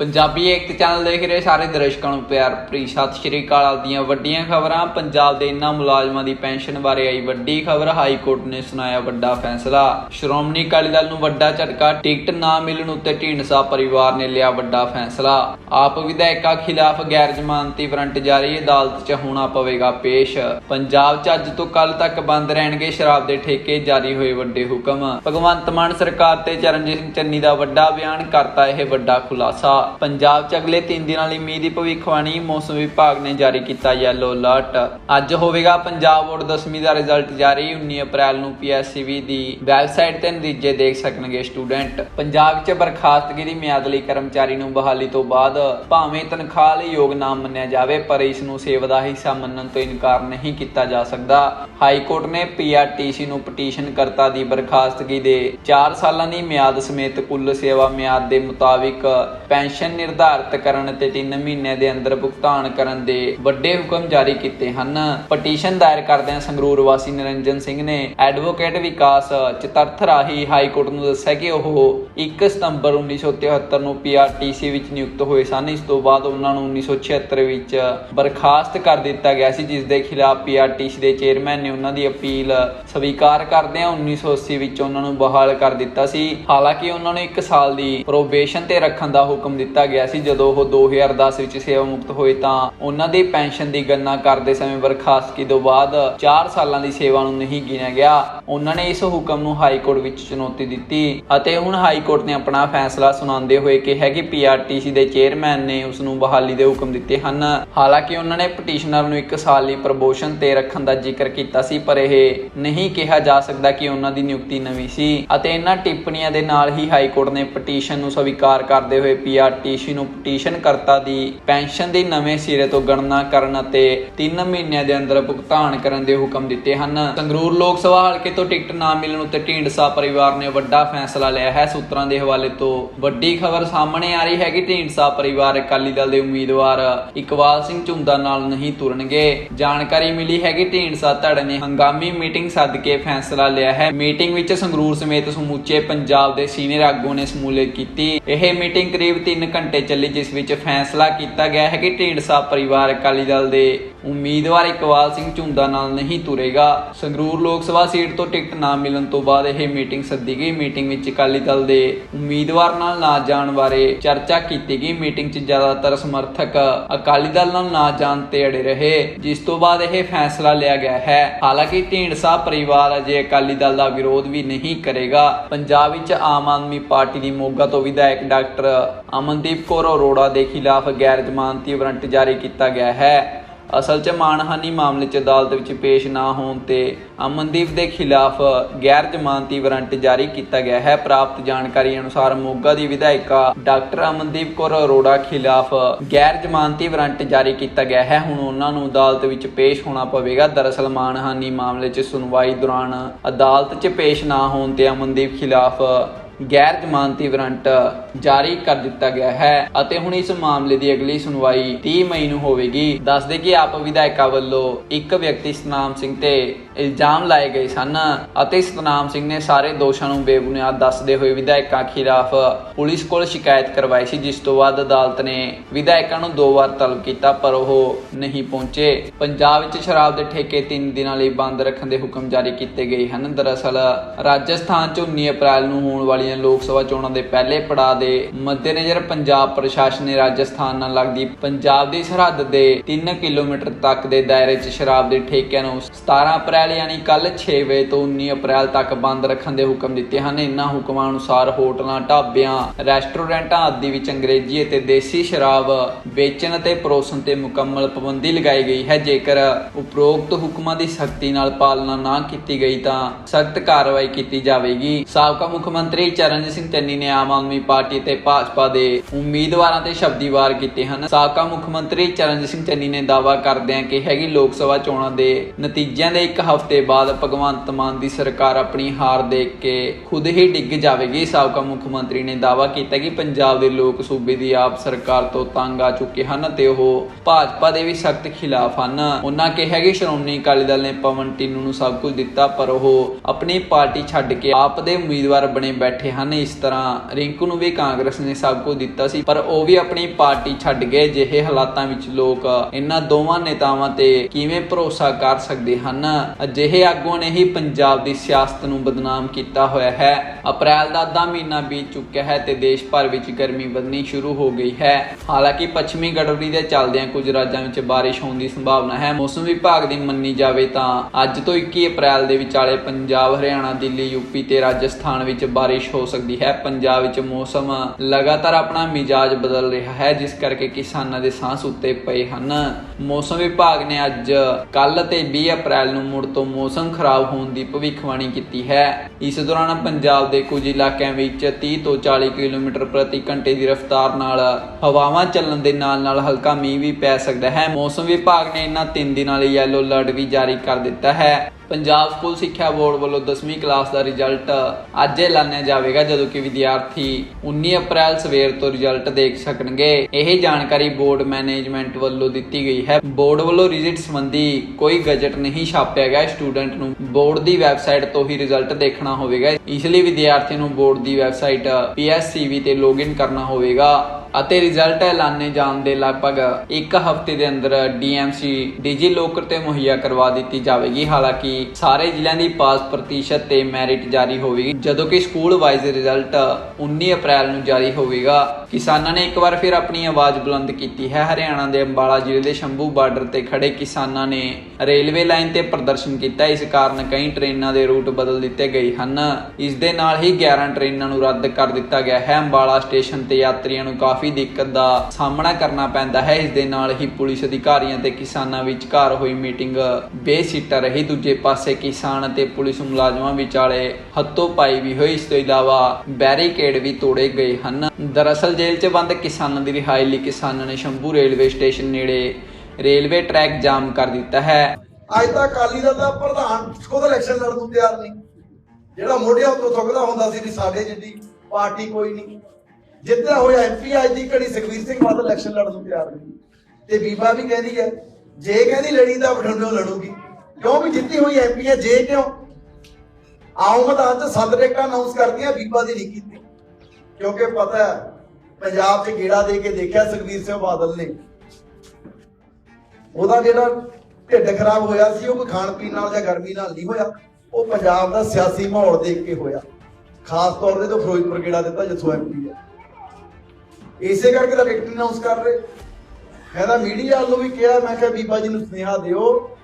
ਪੰਜਾਬੀ ਏਕਤਾ channel ਦੇਖ ਰਹੇ ਸਾਰੇ ਦਰਸ਼ਕਾਂ ਨੂੰ ਪਿਆਰ ਭਰੀ ਸਤਿ ਸ਼੍ਰੀ ਅਕਾਲ ਦੀਆਂ ਵੱਡੀਆਂ ਖਬਰਾਂ। ਪੰਜਾਬ ਦੇ ਇਨ੍ਹਾਂ ਮੁਲਾਜ਼ਮਾਂ ਦੀ ਪੈਨਸ਼ਨ ਬਾਰੇ ਆਈ ਵੱਡੀ ਖਬਰ ਹਾਈ ਕੋਰਟ ਨੇ ਸੁਣਾਇਆ ਵੱਡਾ ਫੈਸਲਾ। ਸ਼੍ਰੋਮਣੀ ਅਕਾਲੀ ਦਲ ਨੂੰ ਵੱਡਾ ਝਟਕਾ, ਟਿਕਟ ਨਾ ਮਿਲਣ ਉੱਤੇ ਢੀਂਡਸਾ ਪਰਿਵਾਰ ਨੇ ਲਿਆ ਵੱਡਾ ਫੈਸਲਾ। ਆਪ ਵਿਧਾਇਕਾਂ ਖਿਲਾਫ ਗੈਰ ਜ਼ਮਾਨਤੀ ਵਾਰੰਟ ਜਾਰੀ, ਅਦਾਲਤ 'ਚ ਹੋਣਾ ਪਵੇਗਾ ਪੇਸ਼। ਪੰਜਾਬ 'ਚ ਅੱਜ ਤੋਂ ਕੱਲ ਤੱਕ ਬੰਦ ਰਹਿਣਗੇ ਸ਼ਰਾਬ ਦੇ ਠੇਕੇ, ਜਾਰੀ ਹੋਏ ਵੱਡੇ ਹੁਕਮ। ਭਗਵੰਤ ਮਾਨ ਸਰਕਾਰ ਤੇ ਚਰਨਜੀਤ ਸਿੰਘ ਚੰਨੀ ਦਾ ਵੱਡਾ ਬਿਆਨ ਕਰਤਾ ਇਹ ਵੱਡਾ ਖੁਲਾਸਾ। ਪੰਜਾਬ 'ਚ ਅਗਲੇ 3 ਦਿਨਾਂ ਲਈ ਮੀਂਹ ਦੀ ਭਵਿੱਖਬਾਣੀ ਮੌਸਮ ਵਿਭਾਗ ਨੇ ਜਾਰੀ ਕੀਤਾ ਯੈਲੋ ਅਲਰਟ ਅੱਜ ਹੋਵੇਗਾ ਪੰਜਾਬ ਬੋਰਡ 10ਵੀਂ ਦਾ ਰਿਜ਼ਲਟ ਜਾਰੀ 19 ਅਪ੍ਰੈਲ ਨੂੰ ਪੀਐਸਸੀਬੀ ਦੀ ਵੈਬਸਾਈਟ ਤੇ ਨਤੀਜੇ ਦੇਖ ਸਕਣਗੇ ਸਟੂਡੈਂਟ ਪੰਜਾਬ 'ਚ ਬਰਖਾਸਤਗੀ ਦੀ ਮਿਆਦ ਲਈ ਕਰਮਚਾਰੀ ਨੂੰ ਬਹਾਲੀ ਤੋਂ ਬਾਅਦ ਭਾਵੇਂ ਤਨਖਾਹ ਲਈ ਯੋਗ ਨਾ ਮੰਨਿਆ ਜਾਵੇ, ਪਰ ਇਸ ਨੂੰ ਸੇਵਾ ਦਾ ਹਿੱਸਾ ਮੰਨਣ ਤੋਂ ਇਨਕਾਰ ਨਹੀਂ ਕੀਤਾ ਜਾ ਸਕਦਾ। ਹਾਈ ਕੋਰਟ ਨੇ ਪੀਆਰਟੀਸੀ ਨੂੰ ਪਟੀਸ਼ਨ ਕਰਤਾ ਦੀ ਬਰਖਾਸਤਗੀ ਦੇ 4 ਸਾਲਾਂ ਦੀ ਮਿਆਦ ਸਮੇਤ ਕੁੱਲ ਸੇਵਾ ਮਿਆਦ ਦੇ ਮੁਤਾਬਿਕ ਪੈਨਸ਼ਨ ਨਿਰਧਾਰਤ ਕਰਨ ਅਤੇ 3 ਮਹੀਨਿਆਂ ਦੇ ਅੰਦਰ ਭੁਗਤਾਨ ਕਰਨ ਦੇ ਵੱਡੇ ਹੁਕਮ ਜਾਰੀ ਕੀਤੇ ਹਨ। ਪਟੀਸ਼ਨ ਦਾਇਰ ਕਰਦਿਆਂ ਸੰਗਰੂਰ ਵਾਸੀ ਨਿਰੰਜਨ ਸਿੰਘ ਨੇ ਐਡਵੋਕੇਟ ਵਿਕਾਸ ਚਤਰਥ ਰਾਹੀ ਹਾਈ ਕੋਰਟ ਨੂੰ ਦੱਸਿਆ ਕਿ ਉਹ 1 ਸਤੰਬਰ 1973 ਨੂੰ ਪੀਆਰਟੀਸੀ ਵਿੱਚ ਨਿਯੁਕਤ ਹੋਏ ਸਨ। ਇਸ ਤੋਂ ਬਾਅਦ ਉਹਨਾਂ ਨੂੰ 1976 ਵਿੱਚ ਬਰਖਾਸਤ ਕਰ ਦਿੱਤਾ ਗਿਆ ਸੀ, ਜਿਸ ਦੇ ਖਿਲਾਫ ਪੀਆਰਟੀਸੀ ਦੇ ਚੇਅਰਮੈਨ ਨੇ ਉਹਨਾਂ ਦੀ ਅਪੀਲ ਸਵੀਕਾਰ ਕਰਦਿਆਂ 1980 ਵਿੱਚ ਉਹਨਾਂ ਨੂੰ ਬਹਾਲ ਕਰ ਦਿੱਤਾ ਸੀ। ਹਾਲਾਂਕਿ ਉਹਨਾਂ ਨੂੰ 1 ਸਾਲ ਦੀ ਪ੍ਰੋਬੇਸ਼ਨ ਤੇ ਰੱਖਣ ਦਾ ਹੁਕਮ ਦਿੱਤਾ ਗਿਆ ਸੀ। ਜਦੋਂ ਉਹ 2010 ਵਿੱਚ ਸੇਵਾ ਮੁਕਤ ਹੋਏ ਤਾਂ ਉਹਨਾਂ ਦੀ ਪੈਨਸ਼ਨ ਦੀ ਗਣਨਾ ਕਰਦੇ ਸਮੇਂ ਬਰਖਾਸਤਗੀ ਤੋਂ ਬਾਅਦ 4 ਸਾਲਾਂ ਦੀ ਸੇਵਾ ਨੂੰ ਨਹੀਂ ਗਿਣਿਆ ਗਿਆ। ਉਹਨਾਂ ਨੇ ਇਸ ਹੁਕਮ ਨੂੰ ਹਾਈ ਕੋਰਟ ਵਿੱਚ ਚੁਣੌਤੀ ਦਿੱਤੀ ਅਤੇ ਹੁਣ ਹਾਈ ਕੋਰਟ ਨੇ ਆਪਣਾ ਫੈਸਲਾ ਸੁਣਾਉਂਦੇ ਹੋਏ ਕਿਹਾ ਕਿ ਪੀਆਰਟੀਸੀ ਦੇ ਚੇਅਰਮੈਨ ਨੇ ਉਸ ਨੂੰ ਬਹਾਲੀ ਦੇ ਹੁਕਮ ਦਿੱਤੇ ਹਨ। ਹਾਲਾਂਕਿ ਉਹਨਾਂ ਨੇ ਪਟੀਸ਼ਨਰ ਨੂੰ 1 ਸਾਲ ਲਈ ਪ੍ਰਬੋਸ਼ਨ ਤੇ ਰੱਖਣ ਦਾ ਜ਼ਿਕਰ ਕੀਤਾ ਸੀ, ਪਰ ਇਹ ਨਹੀਂ ਕਿਹਾ ਜਾ ਸਕਦਾ ਕਿ ਉਹਨਾਂ ਦੀ ਨਿਯੁਕਤੀ ਨਵੀਂ ਸੀ। ਅਤੇ ਇਹਨਾਂ ਟਿੱਪਣੀਆਂ ਦੇ ਨਾਲ ਹੀ ਹਾਈ ਕੋਰਟ ਨੇ ਪਟੀਸ਼ਨ ਨੂੰ ਸਵੀਕਾਰ ਕਰਦੇ ਹੋਏ ਪੀਆਰਟੀਸੀ ਨੂੰ ਪਟੀਸ਼ਨ ਕਰਤਾ ਦੀ ਪੈਨਸ਼ਨ ਦੀ ਨਵੇਂ ਸਿਰੇ ਤੋਂ ਗਣਨਾ ਕਰਨ ਅਤੇ 3 ਮਹੀਨਿਆਂ ਦੇ ਅੰਦਰ ਭੁਗਤਾਨ ਕਰਨ ਦੇ ਹੁਕਮ ਦਿੱਤੇ ਹਨ। ਸੰਗਰੂਰ ਲੋਕ ਸਭਾ ਹਲਕੇ ਤੋਂ ਟਿਕਟ ਨਾ ਮਿਲਣ ਉੱਤੇ ਢੀਂਡਸਾ ਪਰਿਵਾਰ ਨੇ ਵੱਡਾ ਫੈਸਲਾ ਲਿਆ ਹੈ। ਸੂਤਰਾਂ ਦੇ ਹਵਾਲੇ ਤੋਂ ਵੱਡੀ ਖਬਰ ਸਾਹਮਣੇ ਆ ਰਹੀ ਹੈ ਕਿ ਢੀਂਡਸਾ ਪਰਿਵਾਰ ਅਕਾਲੀ ਦਲ ਦੇ ਉਮੀਦਵਾਰ ਇਕਬਾਲ ਸਿੰਘ ਝੁੰਦਾ ਨਾਲ ਨਹੀਂ ਤੁਰਨਗੇ। ਜਾਣਕਾਰੀ ਮਿਲੀ ਹੈ ਕਿ ਢੀਂਡਸਾ ਧੜ ਨੇ ਹੰਗਾਮੀ ਮੀਟਿੰਗ ਸੱਦ ਕੇ ਫੈਸਲਾ ਲਿਆ ਹੈ। ਮੀਟਿੰਗ ਵਿੱਚ ਸੰਗਰੂਰ ਸਮੇਤ ਸਮੁੱਚੇ ਪੰਜਾਬ ਦੇ ਸੀਨੀਅਰ ਆਗੂ ਨੇ ਸਮੂਲਿਤ ਕੀਤੀ। ਇਹ ਮੀਟਿੰਗ ਕਰੀਬ 3 ਘੰਟੇ ਚੱਲੀ, ਜਿਸ ਵਿੱਚ ਫੈਸਲਾ ਕੀਤਾ ਗਿਆ ਹੈ ਕਿ ਢੀਂਡਸਾ ਪਰਿਵਾਰ ਅਕਾਲੀ ਦਲ ਦੇ ਉਮੀਦਵਾਰ ਇਕਬਾਲ ਸਿੰਘ ਝੁੰਦਾ ਨਾਲ ਨਹੀਂ ਤੁਰੇਗਾ। ਸੰਗਰੂਰ ਲੋਕ ਸਭਾ ਸੀਟ ਤੋਂ ਟਿਕਟ ਨਾ ਮਿਲਣ ਤੋਂ ਬਾਅਦ ਇਹ ਮੀਟਿੰਗ ਸੱਦੀ ਗਈ। ਮੀਟਿੰਗ ਵਿੱਚ ਅਕਾਲੀ ਦਲ ਦੇ ਉਮੀਦਵਾਰ ਨਾਲ ਨਾ ਜਾਣ ਬਾਰੇ ਚਰਚਾ ਕੀਤੀ ਗਈ। ਮੀਟਿੰਗ 'ਚ ਜ਼ਿਆਦਾਤਰ ਸਮਰਥਕ ਅਕਾਲੀ ਦਲ ਨਾਲ ਨਾ ਜਾਣ ਤੇ ਅੜੇ ਰਹੇ, ਜਿਸ ਤੋਂ ਬਾਅਦ ਇਹ ਫੈਸਲਾ ਲਿਆ ਗਿਆ ਹੈ। ਹਾਲਾਂਕਿ ਢੀਂਡਸਾ ਪਰਿਵਾਰ ਅਜੇ ਅਕਾਲੀ ਦਲ ਦਾ ਵਿਰੋਧ ਵੀ ਨਹੀਂ ਕਰੇਗਾ। ਪੰਜਾਬ ਵਿੱਚ ਆਮ ਆਦਮੀ ਪਾਰਟੀ ਦੀ ਮੋਗਾ ਤੋਂ ਵਿਧਾਇਕ ਡਾਕਟਰ ਅਮਨਦੀਪ ਕੌਰ ਅਰੋੜਾ ਦੇ ਖਿਲਾਫ ਗੈਰ ਜ਼ਮਾਨਤੀ ਵਾਰੰਟ ਜਾਰੀ ਕੀਤਾ ਗਿਆ ਹੈ। ਅਸਲ 'ਚ ਮਾਨਹਾਨੀ ਮਾਮਲੇ 'ਚ ਅਦਾਲਤ ਵਿੱਚ ਪੇਸ਼ ਨਾ ਹੋਣ ਤੇ ਅਮਨਦੀਪ ਦੇ ਖਿਲਾਫ ਗੈਰ ਜ਼ਮਾਨਤੀ ਵਾਰੰਟ ਜਾਰੀ ਕੀਤਾ ਗਿਆ ਹੈ। ਪ੍ਰਾਪਤ ਜਾਣਕਾਰੀ ਅਨੁਸਾਰ ਮੋਗਾ ਦੀ ਵਿਧਾਇਕਾ ਡਾਕਟਰ ਅਮਨਦੀਪ ਕੌਰ ਅਰੋੜਾ ਖਿਲਾਫ ਗੈਰ ਜ਼ਮਾਨਤੀ ਵਾਰੰਟ ਜਾਰੀ ਕੀਤਾ ਗਿਆ ਹੈ। ਹੁਣ ਉਹਨਾਂ ਨੂੰ ਅਦਾਲਤ ਵਿੱਚ ਪੇਸ਼ ਹੋਣਾ ਪਵੇਗਾ। ਦਰਅਸਲ ਮਾਨਹਾਨੀ ਮਾਮਲੇ 'ਚ ਸੁਣਵਾਈ ਦੌਰਾਨ ਅਦਾਲਤ 'ਚ ਪੇਸ਼ ਨਾ ਹੋਣ ਤੇ ਅਮਨਦੀਪ ਖਿਲਾਫ ਗੈਰ ਜ਼ਮਾਨਤੀ ਵਾਰੰਟ ਜਾਰੀ ਕਰ ਦਿੱਤਾ ਗਿਆ ਹੈ ਅਤੇ ਹੁਣ ਇਸ ਮਾਮਲੇ ਦੀ ਅਗਲੀ ਸੁਣਵਾਈ 30 ਮਈ ਨੂੰ ਹੋਵੇਗੀ। ਦੱਸਦੇ ਕਿ ਆਪ ਵਿਧਾਇਕਾ ਵੱਲੋਂ ਇੱਕ ਵਿਅਕਤੀ ਸਨਾਮ ਸਿੰਘ ਤੇ ਇਲਜ਼ਾਮ ਲਾਏ ਗਏ ਸਨ ਅਤੇ ਸਤਨਾਮ ਸਿੰਘ ਨੇ ਸਾਰੇ ਦੋਸ਼ਾਂ ਨੂੰ ਬੇਬੁਨਿਆਦ ਦੱਸਦੇ ਹੋਏ ਵਿਧਾਇਕਾਂ ਖਿਲਾਫ ਪੁਲਿਸ ਕੋਲ ਸ਼ਿਕਾਇਤ ਕਰਵਾਈ ਸੀ, ਜਿਸ ਤੋਂ ਬਾਅਦ ਅਦਾਲਤ ਨੇ ਵਿਧਾਇਕਾਂ ਨੂੰ ਦੋ ਵਾਰ ਤਲਬ ਕੀਤਾ, ਪਰ ਉਹ ਨਹੀਂ ਪਹੁੰਚੇ। ਪੰਜਾਬ ਵਿੱਚ ਸ਼ਰਾਬ ਦੇ ਠੇਕੇ 3 ਦਿਨਾਂ ਲਈ ਬੰਦ ਰੱਖਣ ਦੇ ਹੁਕਮ ਜਾਰੀ ਕੀਤੇ ਗਏ ਹਨ। ਦਰਅਸਲ, ਰਾਜਸਥਾਨ 'ਚ 19 ਅਪ੍ਰੈਲ ਨੂੰ ਹੋਣ ਵਾਲੀਆਂ ਲੋਕ ਸਭਾ ਚੋਣਾਂ ਦੇ ਪਹਿਲੇ ਪੜਾਅ ਦੇ ਮੱਦੇਨਜ਼ਰ ਪੰਜਾਬ ਪ੍ਰਸ਼ਾਸਨ ਨੇ ਰਾਜਸਥਾਨ ਨਾਲ ਲੱਗਦੀ ਪੰਜਾਬ ਦੀ ਸਰਹੱਦ ਦੇ 3 ਕਿਲੋਮੀਟਰ ਤੱਕ ਦੇ ਦਾਇਰੇ 'ਚ ਸ਼ਰਾਬ ਦੇ ਠੇਕਿਆਂ ਨੂੰ 17 ਅਪ੍ਰੈਲ ਯਾਨੀ ਕੱਲ 6 ਵਜੇ ਤੋਂ 19 ਅਪ੍ਰੈਲ ਤੱਕ ਬੰਦ ਰੱਖਣ ਦੇ ਹੁਕਮ ਦਿੱਤੇ ਹਨ। ਇਨ੍ਹਾਂ ਹੁਕਮਾਂ ਅਨੁਸਾਰ ਹੋਟਲਾਂ, ਢਾਬਿਆਂ, ਰੈਸਟੋਰੈਂਟਾਂ ਆਦਿ ਵਿੱਚ ਅੰਗਰੇਜ਼ੀ ਅਤੇ ਦੇਸੀ ਸ਼ਰਾਬ ਵੇਚਣ ਅਤੇ ਪਰੋਸਣ ਤੇ ਮੁਕੰਮਲ ਪਾਬੰਦੀ ਲਗਾਈ ਗਈ ਹੈ। ਜੇਕਰ ਉਪਰੋਕਤ ਹੁਕਮਾਂ ਦੀ ਸਖਤੀ ਨਾਲ ਪਾਲਣਾ ਨਾ ਕੀਤੀ ਗਈ ਤਾਂ ਸਖਤ ਕਾਰਵਾਈ ਕੀਤੀ ਜਾਵੇਗੀ। ਸਾਬਕਾ ਮੁੱਖ ਮੰਤਰੀ ਚਰਨਜੀਤ ਸਿੰਘ ਚੰਨੀ ਨੇ ਆਮ ਆਦਮੀ ਪਾਰਟੀ ਤੇ ਭਾਜਪਾ ਦੇ ਉਮੀਦਵਾਰਾਂ ਤੇ ਸ਼ਬਦੀ ਵਾਰ ਕੀਤੇ ਹਨ। ਸਾਬਕਾ ਮੁੱਖ ਮੰਤਰੀ ਚਰਨਜੀਤ ਸਿੰਘ ਚੰਨੀ ਨੇ ਦਾਅਵਾ ਕਰਦਿਆਂ ਕਿਹਾ ਕਿ ਲੋਕ ਸਭਾ ਚੋਣਾਂ ਦੇ ਨਤੀਜਿਆਂ ਦੇ ਇੱਕ ਹਫ਼ਤੇ ਬਾਅਦ ਭਗਵੰਤ ਮਾਨ ਦੀ ਸਰਕਾਰ ਆਪਣੀ ਹਾਰ ਦੇਖ ਕੇ ਖੁਦ ਹੀ ਡਿੱਗ ਜਾਵੇਗੀ ਸਾਬਕਾ ਮੁੱਖ ਮੰਤਰੀ ਨੇ ਦਾਅਵਾ ਕੀਤਾ ਕਿ ਪੰਜਾਬ ਦੇ ਲੋਕ ਸੂਬੇ ਦੀ ਆਪ ਸਰਕਾਰ ਤੋਂ ਤੰਗ ਆ ਚੁੱਕੇ ਹਨ ਤੇ ਉਹ ਭਾਜਪਾ ਦੇ ਵੀ ਸਖਤ ਖਿਲਾਫ ਹਨ। ਉਹਨਾਂ ਕਿਹਾ ਕਿ ਸ਼੍ਰੋਮਣੀ ਅਕਾਲੀ ਦਲ ਨੇ ਪਵਨ ਟਿੰਨੂ ਨੂੰ ਸਭ ਕੁਝ ਦਿੱਤਾ, ਪਰ ਉਹ ਆਪਣੀ ਪਾਰਟੀ ਛੱਡ ਕੇ ਆਪ ਦੇ ਉਮੀਦਵਾਰ ਬਣੇ ਬੈਠੇ ਹਨ। ਇਸ ਤਰ੍ਹਾਂ ਰਿੰਕੂ ਨੂੰ ਵੀ ਕਾਂਗਰਸ ਨੇ ਸਭ ਕੁਝ ਦਿੱਤਾ ਸੀ, ਪਰ ਉਹ ਵੀ ਆਪਣੀ ਪਾਰਟੀ ਛੱਡ ਗਏ ਜਿਹੇ ਹਾਲਾਤਾਂ ਵਿੱਚ ਲੋਕ ਇਹਨਾਂ ਦੋਵਾਂ ਨੇਤਾਵਾਂ ਤੇ ਕਿਵੇਂ ਭਰੋਸਾ ਕਰ ਸਕਦੇ ਹਨ? ਅਜਿਹੇ ਆਗੂਆਂ ਨੇ ਹੀ ਪੰਜਾਬ ਦੀ ਸਿਆਸਤ ਨੂੰ ਬਦਨਾਮ ਕੀਤਾ ਹੋਇਆ ਹੈ। ਅਪ੍ਰੈਲ ਦਾ ਅੱਧਾ ਮਹੀਨਾ ਬੀਤ ਚੁੱਕਿਆ ਹੈ ਤੇ ਦੇਸ਼ ਭਰ ਵਿੱਚ ਗਰਮੀ ਵਧਣੀ ਸ਼ੁਰੂ ਹੋ ਗਈ ਹੈ। ਹਾਲਾਂਕਿ ਪੱਛਮੀ ਗੜਬੜੀ ਦੇ ਚੱਲਦਿਆਂ ਕੁਝ ਰਾਜਾਂ ਵਿੱਚ ਬਾਰਿਸ਼ ਹੋਣ ਦੀ ਸੰਭਾਵਨਾ ਹੈ। ਮੌਸਮ ਵਿਭਾਗ ਦੀ ਮੰਨੀ ਜਾਵੇ ਤਾਂ ਅੱਜ ਤੋਂ 21 ਅਪ੍ਰੈਲ ਦੇ ਵਿਚਾਲੇ ਪੰਜਾਬ, ਹਰਿਆਣਾ, ਦਿੱਲੀ ਯੂਪੀ ਤੇ ਰਾਜਸਥਾਨ ਵਿੱਚ ਬਾਰਿਸ਼ ਹੋ ਸਕਦੀ ਹੈ। ਪੰਜਾਬ ਵਿੱਚ ਮੌਸਮ ਲਗਾਤਾਰ ਆਪਣਾ ਮਿਜਾਜ ਬਦਲ ਰਿਹਾ ਹੈ, ਜਿਸ ਕਰਕੇ ਕਿਸਾਨਾਂ ਦੇ ਸਾਹ ਉੱਤੇ ਪਏ ਹਨ। ਮੌਸਮ ਵਿਭਾਗ ਨੇ ਅੱਜ ਕੱਲ ਤੇ 20 ਅਪ੍ਰੈਲ ਨੂੰ ਮੁੜ ਤੋਂ ਮੌਸਮ ਖਰਾਬ ਹੋਣ ਦੀ ਭਵਿੱਖਬਾਣੀ ਕੀਤੀ ਹੈ। ਇਸ ਦੌਰਾਨ ਪੰਜਾਬ ਦੇ ਕੁਝ ਇਲਾਕਿਆਂ ਵਿੱਚ 30 ਤੋਂ 40 ਕਿਲੋਮੀਟਰ ਪ੍ਰਤੀ ਘੰਟੇ ਦੀ ਰਫ਼ਤਾਰ ਨਾਲ ਹਵਾਵਾਂ ਚੱਲਣ ਦੇ ਨਾਲ ਨਾਲ ਹਲਕਾ ਮੀਂਹ ਵੀ ਪੈ ਸਕਦਾ ਹੈ। ਮੌਸਮ ਵਿਭਾਗ ਨੇ ਇਹਨਾਂ 3 ਦਿਨਾਂ ਲਈ ਯੈਲੋ ਅਲਰਟ ਵੀ ਜਾਰੀ ਕਰ ਦਿੱਤਾ ਹੈ। ਪੰਜਾਬ ਸਕੂਲ ਸਿੱਖਿਆ ਬੋਰਡ ਵੱਲੋਂ 10ਵੀਂ ਕਲਾਸ ਦਾ ਰਿਜ਼ਲਟ ਅੱਜ ਐਲਾਨਿਆ ਜਾਵੇਗਾ, ਜਦੋਂ ਕਿ ਵਿਦਿਆਰਥੀ 19 ਅਪ੍ਰੈਲ ਸਵੇਰ ਤੋਂ ਰਿਜ਼ਲਟ ਦੇਖ ਸਕਣਗੇ। ਇਹ ਜਾਣਕਾਰੀ ਬੋਰਡ ਮੈਨੇਜਮੈਂਟ ਵੱਲੋਂ ਦਿੱਤੀ ਗਈ ਹੈ। ਬੋਰਡ ਵੱਲੋਂ ਰਿਜ਼ਲਟ ਸੰਬੰਧੀ ਕੋਈ ਗਜਟ ਨਹੀਂ ਛਾਪਿਆ ਗਿਆ। ਸਟੂਡੈਂਟ ਨੂੰ ਬੋਰਡ ਦੀ ਵੈਬਸਾਈਟ ਤੋਂ ਹੀ ਰਿਜ਼ਲਟ ਦੇਖਣਾ ਹੋਵੇਗਾ। ਇਸ ਲਈ ਵਿਦਿਆਰਥੀ ਨੂੰ ਬੋਰਡ ਦੀ ਵੈਬਸਾਈਟ PSCV ਤੇ ਲੌਗਇਨ ਕਰਨਾ ਹੋਵੇਗਾ। ਅਤੇ ਰਿਜ਼ਲਟ ਐਲਾਨੇ ਜਾਣ ਦੇ ਲਗਭਗ ਇੱਕ ਹਫ਼ਤੇ ਦੇ ਅੰਦਰ DMC ਡਿਜੀ ਲੋਕਰ ਤੇ ਮੁਹੱਈਆ ਕਰਵਾ ਦਿੱਤੀ ਜਾਵੇਗੀ। ਹਾਲਾਂਕਿ ਸਾਰੇ ਜ਼ਿਲ੍ਹਿਆਂ ਦੀ ਪਾਸ ਪ੍ਰਤੀਸ਼ਤ ਤੇ ਮੈਰਿਟ ਜਾਰੀ ਹੋਵੇਗੀ। ਜਦੋਂ ਕਿ ਸਕੂਲ ਵਾਈਜ਼ ਰਿਜ਼ਲਟ 19 ਅਪ੍ਰੈਲ ਨੂੰ ਜਾਰੀ ਹੋਵੇਗਾ। ਕਿਸਾਨਾਂ ਨੇ ਇੱਕ ਵਾਰ ਫਿਰ ਆਪਣੀ ਆਵਾਜ਼ ਬੁਲੰਦ ਕੀਤੀ ਹੈ। ਹਰਿਆਣਾ ਦੇ ਅੰਬਾਲਾ ਜ਼ਿਲ੍ਹੇ ਦੇ ਸ਼ੰਭੂ ਬਾਰਡਰ ਤੇ ਖੜੇ ਕਿਸਾਨਾਂ ਨੇ ਰੇਲਵੇ ਲਾਈਨ ਤੇ ਪ੍ਰਦਰਸ਼ਨ ਕੀਤਾ। ਇਸ ਕਾਰਨ ਕਈ ਟ੍ਰੇਨਾਂ ਦੇ ਰੂਟ ਬਦਲ ਦਿੱਤੇ ਗਏ ਹਨ। ਇਸ ਦੇ ਨਾਲ ਹੀ 11 ਟ੍ਰੇਨਾਂ ਨੂੰ ਰੱਦ ਕਰ ਦਿੱਤਾ ਗਿਆ ਹੈ। ਅੰਬਾਲਾ ਸਟੇਸ਼ਨ ਤੇ ਯਾਤਰੀਆਂ ਨੂੰ ਕਾਫੀ ਦਿੱਕਤ ਦਾ ਸਾਹਮਣਾ ਕਰਨਾ ਪੈਂਦਾ ਹੈ। ਇਸ ਦੇ ਨਾਲ ਹੀ ਪੁਲਿਸ ਅਧਿਕਾਰੀਆਂ ਤੇ ਕਿਸਾਨਾਂ ਵਿਚਕਾਰ ਹੋਈ ਮੀਟਿੰਗ ਬੇਸਿੱਟਾ ਰਹੀ। ਦੂਜੇ ਪਾਸੇ ਕਿਸਾਨ ਅਤੇ ਪੁਲਿਸ ਮੁਲਾਜ਼ਮਾਂ ਵਿਚਾਲੇ ਹੱਥੋਂ ਪਾਈ ਵੀ ਹੋਈ। ਇਸ ਤੋਂ ਇਲਾਵਾ ਬੈਰੀਕੇਡ ਵੀ ਤੋੜੇ ਗਏ ਹਨ। ਦਰਅਸਲ ਜੇਲ੍ਹ 'ਚ ਬੰਦ ਕਿਸਾਨਾਂ ਦੀ ਰਿਹਾਈ ਲਈ ਕਿਸਾਨਾਂ ਨੇ ਸ਼ੰਭੂ ਰੇਲਵੇ ਸਟੇਸ਼ਨ ਨੇੜੇ ਰੇਲਵੇ ਟਰੈਕ ਜਾਮ ਕਰ ਦਿੱਤਾ ਹੈ। ਅੱਜ ਤਾਂ ਅਕਾਲੀ ਦਲ ਦਾ ਪ੍ਰਧਾਨ ਖੁਦ ਇਲੈਕਸ਼ਨ ਲੜਨ ਨੂੰ ਤਿਆਰ ਨਹੀਂ। ਜਿਹੜਾ ਮੋਢਿਆਂ ਉੱਤੋਂ ਥੁੱਕਦਾ ਹੁੰਦਾ ਸੀ ਵੀ ਸਾਡੇ ਜਿੱਡੀ ਪਾਰਟੀ ਕੋਈ ਨਹੀਂ। ਜਿੱਤਿਆ ਹੋਇਆ ਐਮਪੀ ਅੱਜ ਦੀ ਘੜੀ ਸੁਖਵੀਰ ਸਿੰਘ ਬਾਦਲ ਇਲੈਕਸ਼ਨ ਲੜਨ ਨੂੰ ਤਿਆਰ ਨਹੀਂ। ਤੇ ਬੀਬਾ ਵੀ ਕਹਿੰਦੀ ਹੈ, ਜੇ ਕਹਿੰਦੀ ਲੜੀ ਤਾਂ ਬਠਿੰਡੋਂ ਲੜੂਗੀ। ਕਿਉਂ ਵੀ ਜਿੱਤੀ ਹੋਈ ਐਮਪੀ ਹੈ, ਜੇ ਕਿਉਂ? ਆਉ ਮੈਦਾਨ ਚ ਸੱਤ ਟਿਕਟਾਂ ਅਨਾਉਂਸ ਕਰਦੀਆਂ, ਬੀਬਾ ਦੀ ਨਹੀਂ ਕੀਤੀ। ਕਿਉਂਕਿ ਪਤਾ ਹੈ ਪੰਜਾਬ 'ਚ ਗੇੜਾ ਦੇ ਕੇ ਦੇਖਿਆ ਸੁਖਬੀਰ ਸਿੰਘ ਬਾਦਲ ਨੇ। ਉਹਦਾ ਜਿਹੜਾ ਢਿੱਡ ਖਰਾਬ ਹੋਇਆ ਸੀ, ਉਹ ਕੋਈ ਖਾਣ ਪੀਣ ਨਾਲ ਜਾਂ ਗਰਮੀ ਨਾਲ ਨਹੀਂ ਹੋਇਆ। ਉਹ ਪੰਜਾਬ ਦਾ ਸਿਆਸੀ ਮਾਹੌਲ ਦੇਖ ਕੇ ਹੋਇਆ। ਖਾਸ ਤੌਰ ਤੇ ਤੋਂ ਫਿਰੋਜ਼ਪੁਰ ਗੇੜਾ ਦਿੱਤਾ ਜਿੱਥੋਂ ਐਮਪੀ ਹੈ ਇਸੇ ਕਰਕੇ ਤਾਂ ਟਿਕਟ ਅਨਾਉਂਸ ਕਰ ਰਹੇ। ਮੈਂ ਤਾਂ ਮੀਡੀਆ ਵੱਲੋਂ ਵੀ ਕਿਹਾ, ਮੈਂ ਕਿਹਾ, ਬੀਬਾ ਜੀ ਨੂੰ ਸੁਨੇਹਾ ਦਿਓ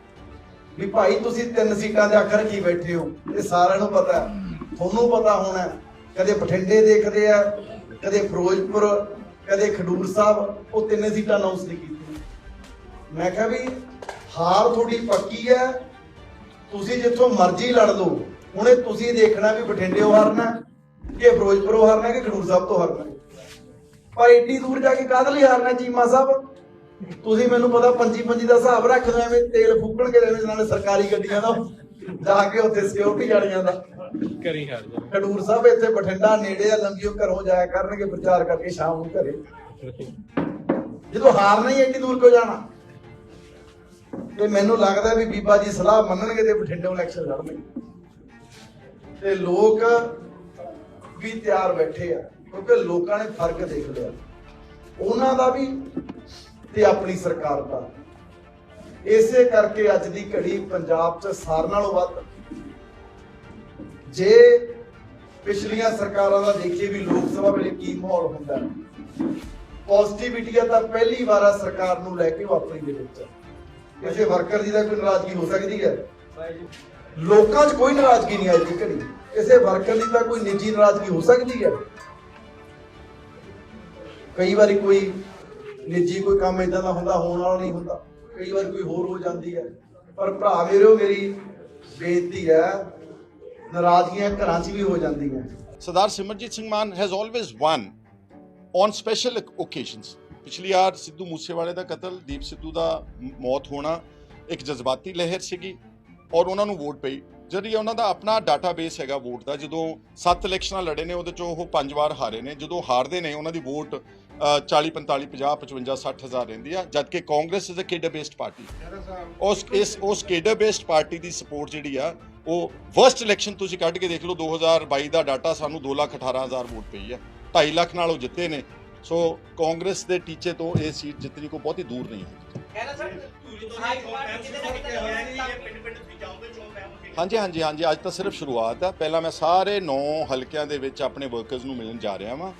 ਵੀ ਭਾਈ ਤੁਸੀਂ ਤਿੰਨ ਸੀਟਾਂ ਦੇ ਆਖਰ ਕੀ ਬੈਠੇ ਹੋ? ਇਹ ਸਾਰਿਆਂ ਨੂੰ ਪਤਾ ਤੁਹਾਨੂੰ ਪਤਾ ਹੋਣਾ ਕਦੇ ਬਠਿੰਡੇ ਦੇਖਦੇ ਆ ਕਦੇ ਫਿਰੋਜ਼ਪੁਰ ਕਦੇ ਖਡੂਰ ਸਾਹਿਬ ਉਹ ਤਿੰਨੇ ਸੀਟਾਂ ਅਨਾਉਂਸ ਨਹੀਂ ਕੀਤੀਆਂ। ਮੈਂ ਕਿਹਾ ਵੀ ਹਾਰ ਤੁਹਾਡੀ ਪੱਕੀ ਹੈ ਤੁਸੀਂ ਜਿੱਥੋਂ ਮਰਜ਼ੀ ਲੜ ਲਓ। ਹੁਣੇ ਤੁਸੀਂ ਦੇਖਣਾ ਵੀ ਬਠਿੰਡੇੋਂ ਹਾਰਨਾ ਹੈ, ਕਿ ਫਿਰੋਜ਼ਪੁਰੋਂ ਹਾਰਨਾ ਕਿ ਖਡੂਰ ਸਾਹਿਬ ਤੋਂ ਹਾਰਨਾ ਪਰ ਏਡੀ ਦੂਰ ਜਾ ਕੇ ਕਾਹਦੇ ਲਈ ਹਾਰਨਾ ਚੀਮਾ ਸਾਹਿਬ? ਤੁਸੀਂ ਮੈਨੂੰ ਪਤਾ ਪੰਜੀ ਪੰਜੀ ਦਾ ਹਿਸਾਬ ਰੱਖਦੇ ਐਵੇਂ ਤੇਲ ਫੂਕਣਗੇ ਐਵੇਂ ਨਾਲੇ ਸਰਕਾਰੀ ਗੱਡੀਆਂ ਦਾ। ਜਾ ਕੇ ਉੱਥੇ ਸਿਕਿਉਰਿਟੀ ਜਾਣੀਆਂ ਦਾ ਕਰੀ ਹਾਰ ਜਾ ਖਡੂਰ ਸਾਹਿਬ ਇੱਥੇ ਬਠਿੰਡਾ ਨੇੜੇ ਆ ਲੰਬੀਓ ਘਰੋਂ ਜਾਇਆ ਕਰਨਗੇ ਪ੍ਰਚਾਰ ਕਰਕੇ ਸ਼ਾਮ ਨੂੰ ਘਰੇ। ਜਦੋਂ ਹਾਰਨਾ ਹੀ ਐਡੀ ਦੂਰ ਕਿਉਂ ਜਾਣਾ? ਤੇ ਮੈਨੂੰ ਲੱਗਦਾ ਵੀ ਬੀਬਾ ਜੀ ਸਲਾਹ ਮੰਨਣਗੇ ਤੇ ਬਠਿੰਡੋਂ ਇਲੈਕਸ਼ਨ ਲੜਨਗੇ। ਤੇ ਲੋਕ ਵੀ ਤਿਆਰ ਬੈਠੇ ਆ ਕਿਉਂਕਿ ਲੋਕਾਂ ਨੇ ਫ਼ਰਕ ਦੇਖ ਲਿਆ। ਉਹਨਾਂ ਦਾ ਵੀ ਤੇ ਆਪਣੀ ਸਰਕਾਰ ਦਾ। ਇਸੇ ਕਰਕੇ ਅੱਜ ਦੀ ਘੜੀ ਪੰਜਾਬ 'ਚ ਸਾਰ ਨਾਲੋਂ ਵੱਧ। ਜੇ ਪਿਛਲੀਆਂ ਸਰਕਾਰਾਂ ਦਾ ਦੇਖੀਏ ਵੀ ਲੋਕ ਸਭਾ ਵੇਲੇ ਕੀ ਮਾਹੌਲ ਹੁੰਦਾ ਹੈ ਪੋਜ਼ਿਟਿਵਿਟੀ ਆ ਤਾਂ ਪਹਿਲੀ ਵਾਰ ਆ ਸਰਕਾਰ ਨੂੰ ਲੈ ਕੇ ਵਾਪਰੀ ਦੇ ਵਿੱਚ ਕਿਸੇ ਵਰਕਰ ਦੀ ਤਾਂ ਕੋਈ ਨਾਰਾਜ਼ਗੀ ਹੋ ਸਕਦੀ ਹੈ। ਲੋਕਾਂ 'ਚ ਕੋਈ ਨਾਰਾਜ਼ਗੀ ਨਹੀਂ ਆਈ ਦੀ ਘੜੀ। ਕਿਸੇ ਵਰਕਰ ਦੀ ਤਾਂ ਕੋਈ ਨਿੱਜੀ ਨਾਰਾਜ਼ਗੀ ਹੋ ਸਕਦੀ ਹੈ। ਕਈ ਵਾਰੀ ਕੋਈ ਨਿੱਜੀ ਕੋਈ ਕੰਮ ਇਦਾਂ ਦਾ ਹੁੰਦਾ, ਹੋਣ ਵਾਲਾ ਨਹੀਂ ਹੁੰਦਾ। ਕਈ ਵਾਰ ਕੋਈ ਹੋਰ ਹੋ ਜਾਂਦੀ ਹੈ। ਪਰ ਭਰਾ ਮੇਰਿਓ ਮੇਰੀ ਬੇਨਤੀ ਹੈ, ਨਾਰਾਜ਼ਗੀਆਂ ਘਰਾਂ 'ਚ ਵੀ ਹੋ ਜਾਂਦੀਆਂ। Sardar Simranjit Singh Mann has always won on special occasions. ਪਿਛਲੀ ਵਾਰ ਸਿੱਧੂ ਮੂਸੇਵਾਲੇ ਦਾ ਕਤਲ, ਦੀਪ ਸਿੱਧੂ ਦਾ ਮੌਤ ਹੋਣਾ ਇੱਕ ਜਜ਼ਬਾਤੀ ਲਹਿਰ ਸੀਗੀ ਔਰ ਉਹਨਾਂ ਨੂੰ ਵੋਟ ਪਈ। ਜਿਹੜੀ ਉਹਨਾਂ ਦਾ ਆਪਣਾ ਡਾਟਾਬੇਸ ਹੈਗਾ ਵੋਟ ਦਾ, ਜਦੋਂ ਸੱਤ ਇਲੈਕਸ਼ਨਾਂ ਲੜੇ ਨੇ, ਉਹਦੇ ਚੋਂ ਉਹ ਪੰਜ ਵਾਰ ਹਾਰੇ ਨੇ। ਜਦੋਂ ਹਾਰਦੇ ਨੇ, ਉਹਨਾਂ ਦੀ ਵੋਟ 40 45 50 55 60 ਹਜ਼ਾਰ ਰਹਿੰਦੀ ਆ ਜਦ ਕਿ Congress is a cadre based party ਉਸ ਇਸ ਉਸ ਕੇਡਰ ਬੇਸਡ ਪਾਰਟੀ ਦੀ ਸਪੋਰਟ ਜਿਹੜੀ ਆ ਉਹ ਵਰਸਟ ਇਲੈਕਸ਼ਨ ਤੁਸੀਂ ਕੱਢ ਕੇ ਦੇਖ ਲਓ 2022 ਦਾ ਡਾਟਾ ਸਾਨੂੰ 218000 ਵੋਟ ਪਈ ਹੈ 2.5 ਲੱਖ ਨਾਲ ਉਹ ਜਿੱਤੇ ਨੇ। ਸੋ ਕਾਂਗਰਸ ਦੇ ਟੀਚੇ ਤੋਂ ਇਹ ਸੀਟ ਜਿੱਤਣੀ ਕੋਈ ਬਹੁਤੀ ਦੂਰ ਨਹੀਂ ਹੈ। ਹਾਂਜੀ ਹਾਂਜੀ ਹਾਂਜੀ ਅੱਜ ਤਾਂ ਸਿਰਫ ਸ਼ੁਰੂਆਤ ਹੈ ਪਹਿਲਾਂ ਮੈਂ ਸਾਰੇ 9 ਹਲਕਿਆਂ ਦੇ ਵਿੱਚ ਆਪਣੇ ਵਰਕਰਸ ਨੂੰ ਮਿਲਣ ਜਾ ਰਿਹਾ ਹਾਂ